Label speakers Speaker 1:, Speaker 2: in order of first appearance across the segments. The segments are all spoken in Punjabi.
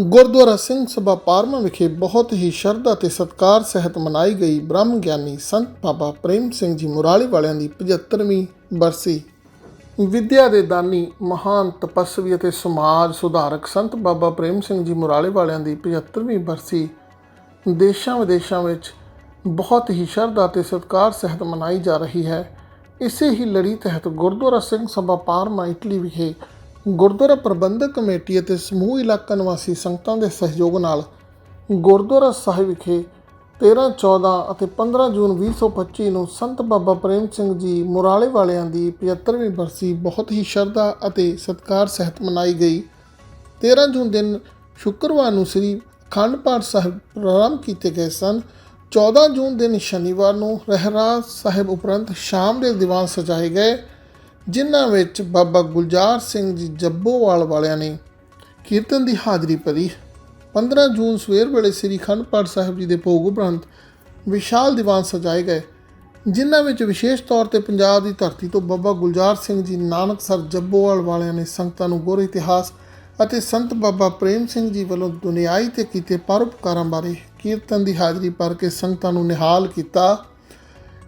Speaker 1: ਗੁਰਦੁਆਰਾ ਸਿੰਘ ਸਭਾ ਪਾਰਮਾ ਵਿਖੇ ਬਹੁਤ ਹੀ ਸ਼ਰਧਾ ਤੇ ਸਤਕਾਰ ਸਹਿਤ ਮਨਾਈ ਗਈ ਬ੍ਰਹਮ ਗਿਆਨੀ ਸੰਤ ਬਾਬਾ ਪ੍ਰੇਮ ਸਿੰਘ ਜੀ ਮੁਰਾਲੀ ਵਾਲਿਆਂ ਦੀ 75ਵੀਂ ਬਰਸੀ। ਵਿਦਿਆ ਦੇ ਦਾਨੀ, ਮਹਾਨ ਤਪਸਵੀ ਅਤੇ ਸਮਾਜ ਸੁਧਾਰਕ ਸੰਤ ਬਾਬਾ ਪ੍ਰੇਮ ਸਿੰਘ ਜੀ ਮੁਰਾਲੀ ਵਾਲਿਆਂ ਦੀ 75ਵੀਂ ਬਰਸੀ। ਦੇਸ਼ਾਂ ਵਿਦੇਸ਼ਾਂ ਵਿੱਚ ਬਹੁਤ ਹੀ ਸ਼ਰਧਾ ਤੇ ਸਤਕਾਰ ਸਹਿਤ ਮਨਾਈ ਜਾ ਰਹੀ ਹੈ। ਇਸੇ ਹੀ ਲੜੀ ਤਹਿਤ ਗੁਰਦੁਆਰਾ ਸਿੰਘ ਸਭਾ ਪਾਰਮਾ, ਇਟਲੀ ਵਿਖੇ ਗੁਰਦੁਆਰਾ ਪ੍ਰਬੰਧਕ ਕਮੇਟੀ ਅਤੇ ਸਮੂਹ ਇਲਾਕਾ ਨਿਵਾਸੀ ਸੰਗਤਾਂ ਦੇ ਸਹਿਯੋਗ ਨਾਲ ਗੁਰਦੁਆਰਾ ਸਾਹਿਬ ਵਿਖੇ 13 14 ਅਤੇ 15 ਜੂਨ 2025 ਨੂੰ ਸੰਤ ਬਾਬਾ ਪ੍ਰੇਮ ਸਿੰਘ ਜੀ ਮੁਰਾਲੇ ਵਾਲਿਆਂ ਦੀ 75ਵੀਂ ਬਰਸੀ ਬਹੁਤ ਹੀ ਸ਼ਰਧਾ ਅਤੇ ਸਤਿਕਾਰ ਸਹਿਤ ਮਨਾਈ ਗਈ। 13 ਜੂਨ ਦਿਨ ਸ਼ੁੱਕਰਵਾਰ ਨੂੰ ਸ੍ਰੀ ਅਖੰਡ ਪਾਠ ਸਾਹਿਬ ਪ੍ਰਾਰੰਭ ਕੀਤੇ ਗਏ ਸਨ। 14 ਜੂਨ ਦਿਨ ਸ਼ਨੀਵਾਰ ਨੂੰ ਰਹਿਰਾਸ ਸਾਹਿਬ ਉਪਰੰਤ ਸ਼ਾਮ ਦੇ ਦੀਵਾਨ ਸਜਾਏ ਗਏ। ਜਿਨ੍ਹਾਂ ਵਿੱਚ ਬਾਬਾ ਗੁਲਜ਼ਾਰ ਸਿੰਘ ਜੀ ਜੱਬੋਵਾਲ ਵਾਲਿਆਂ ਨੇ ਕੀਰਤਨ ਦੀ ਹਾਜ਼ਰੀ ਭਰੀ। 15 ਜੂਨ ਸਵੇਰ ਵੇਲੇ ਸ੍ਰੀ ਅਖੰਡ ਪਾਠ ਸਾਹਿਬ ਜੀ ਦੇ ਭੋਗ ਉਪਰੰਤ ਵਿਸ਼ਾਲ ਦੀਵਾਨ ਸਜਾਏ ਗਏ, ਜਿਨ੍ਹਾਂ ਵਿੱਚ ਵਿਸ਼ੇਸ਼ ਤੌਰ ਤੇ ਪੰਜਾਬ ਦੀ ਧਰਤੀ ਤੋਂ ਬਾਬਾ ਗੁਲਜ਼ਾਰ ਸਿੰਘ ਜੀ ਨਾਨਕ ਸਰ ਜੱਬੋਵਾਲ ਵਾਲਿਆਂ ਨੇ ਸੰਗਤਾਂ ਨੂੰ ਗੁਰ, ਇਤਿਹਾਸ ਅਤੇ ਸੰਤ ਬਾਬਾ ਪ੍ਰੇਮ ਸਿੰਘ ਜੀ ਵੱਲੋਂ ਦੁਨਿਆਈ ਤੇ ਕੀਤੇ ਪਰਉਪਕਾਰਾਂ ਬਾਰੇ ਕੀਰਤਨ ਦੀ ਹਾਜ਼ਰੀ ਭਰ ਕੇ ਸੰਗਤਾਂ ਨੂੰ ਨਿਹਾਲ ਕੀਤਾ।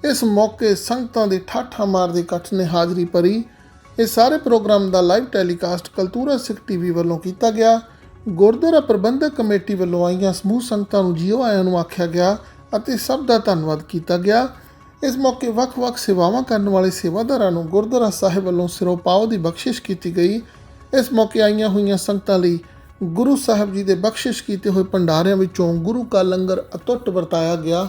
Speaker 1: ਇਸ ਮੌਕੇ ਸੰਗਤਾਂ ਦੇ ਠਾਠਾ ਮਾਰਦੇ ਇਕੱਠ ਨੇ ਹਾਜ਼ਰੀ ਭਰੀ। ਇਹ ਸਾਰੇ ਪ੍ਰੋਗਰਾਮ ਦਾ live telecast Cultura Sikh TV ਵੱਲੋਂ ਕੀਤਾ ਗਿਆ। ਗੁਰਦੁਆਰਾ ਪ੍ਰਬੰਧਕ ਕਮੇਟੀ ਵੱਲੋਂ ਆਈਆਂ ਸਮੂਹ ਸੰਗਤਾਂ ਨੂੰ ਜੀਓ ਆਇਆਂ ਨੂੰ ਆਖਿਆ ਗਿਆ ਅਤੇ ਸਭ ਦਾ ਧੰਨਵਾਦ ਕੀਤਾ ਗਿਆ। ਇਸ ਮੌਕੇ ਵੱਖ-ਵੱਖ ਸੇਵਾਵਾਂ ਕਰਨ ਵਾਲੇ ਸੇਵਾਦਾਰਾਂ ਨੂੰ ਗੁਰਦੁਆਰਾ ਸਾਹਿਬ ਵੱਲੋਂ ਸਿਰੋਂ ਪਾਉ ਦੀ ਬਖਸ਼ਿਸ਼ ਕੀਤੀ ਗਈ। ਇਸ ਮੌਕੇ ਆਈਆਂ ਹੋਈਆਂ ਸੰਗਤਾਂ ਲਈ ਗੁਰੂ ਸਾਹਿਬ ਜੀ ਦੇ ਬਖਸ਼ਿਸ਼ ਕੀਤੇ ਹੋਏ ਭੰਡਾਰਿਆਂ ਵਿੱਚੋਂ ਗੁਰੂ ਕਾ ਲੰਗਰ ਅਤੁੱਟ ਵਰਤਾਇਆ ਗਿਆ।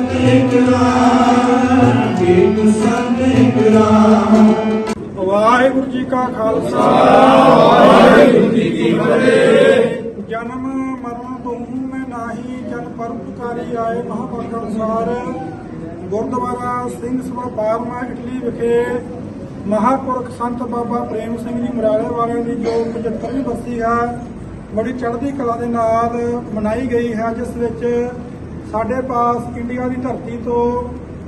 Speaker 2: ਵਾਹਿਗੁਰੂ ਜੀ ਕਾ ਖਾਲਸਾ। ਵਾਹਿਗੁਰੂ ਜੀ ਕੀ ਫਤਿਹ ਜਨਮ ਮਰਨ ਤੋਂ ਮੈਂ ਨਾਹੀ, ਜਨ ਪਰਉਪਕਾਰੀ ਆਏ ਮਹਾਂਪੁਰਖ ਅਨੁਸਾਰ ਗੁਰਦੁਆਰਾ ਸਿੰਘ ਸਭਾ ਬਾਰਮਾ ਇਟਲੀ ਵਿਖੇ ਮਹਾਂਪੁਰਖ ਸੰਤ ਬਾਬਾ ਪ੍ਰੇਮ ਸਿੰਘ ਜੀ ਮਰਾਲੇ ਵਾਲਿਆਂ ਦੀ ਜੋ 75ਵੀਂ ਬਰਸੀ ਹੈ, ਬੜੀ ਚੜ੍ਹਦੀ ਕਲਾ ਦੇ ਨਾਲ ਮਨਾਈ ਗਈ ਹੈ, ਜਿਸ ਵਿੱਚ ਸਾਡੇ ਪਾਸ ਇੰਡੀਆ ਦੀ ਧਰਤੀ ਤੋਂ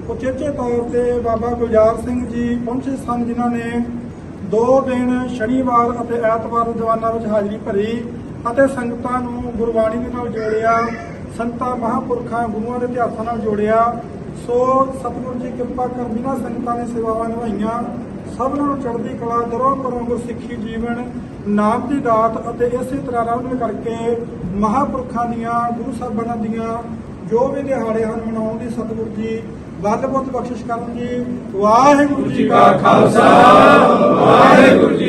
Speaker 2: ਉਚੇਚੇ ਤੌਰ ਤੇ ਬਾਬਾ ਗੁਲਜ਼ਾਰ ਸਿੰਘ ਜੀ ਪਹੁੰਚੇ ਸਨ, ਜਿਨ੍ਹਾਂ ਨੇ ਦੋ ਦਿਨ ਸ਼ਨੀਵਾਰ ਅਤੇ ਐਤਵਾਰ ਦੀਵਾਨਾਂ ਵਿੱਚ ਹਾਜ਼ਰੀ ਭਰੀ ਅਤੇ ਸੰਗਤਾਂ ਨੂੰ ਗੁਰਬਾਣੀ ਦੇ ਨਾਲ ਜੋੜਿਆ, ਸੰਤਾਂ ਮਹਾਂਪੁਰਖਾਂ ਗੁਰੂਆਂ ਦੇ ਇਤਿਹਾਸਾਂ ਨਾਲ ਜੋੜਿਆ। ਸੋ ਸਤਿਗੁਰੂ ਜੀ ਕਿਰਪਾ ਕਰ ਬਿਨਾਂ ਸੰਗਤਾਂ ਨੇ ਸੇਵਾਵਾਂ ਨਿਭਾਈਆਂ, ਸਭਨਾਂ ਨੂੰ ਚੜ੍ਹਦੀ ਕਲਾ, ਦਰੋਂ ਕਰੋਂ ਗੁਰਸਿੱਖੀ ਜੀਵਨ, ਨਾਮ ਦੀ ਦਾਤ ਅਤੇ ਇਸੇ ਤਰ੍ਹਾਂ ਰਵਣ ਕਰਕੇ ਮਹਾਂਪੁਰਖਾਂ ਦੀਆਂ, ਗੁਰੂ ਸਾਹਿਬਾਨਾਂ ਦੀਆਂ ਜੋ ਵੀ ਦਿਹਾੜੇ ਹਨ ਮਨਾਉਣ ਦੀ ਸਤਿਗੁਰੂ ਜੀ ਵੱਧ ਬੁੱਧ ਬਖਸ਼ਿਸ਼ ਕਰਨ ਜੀ। ਵਾਹਿਗੁਰੂ ਜੀ ਕਾ ਖਾਲਸਾ, ਵਾਹਿਗੁਰੂ ਜੀ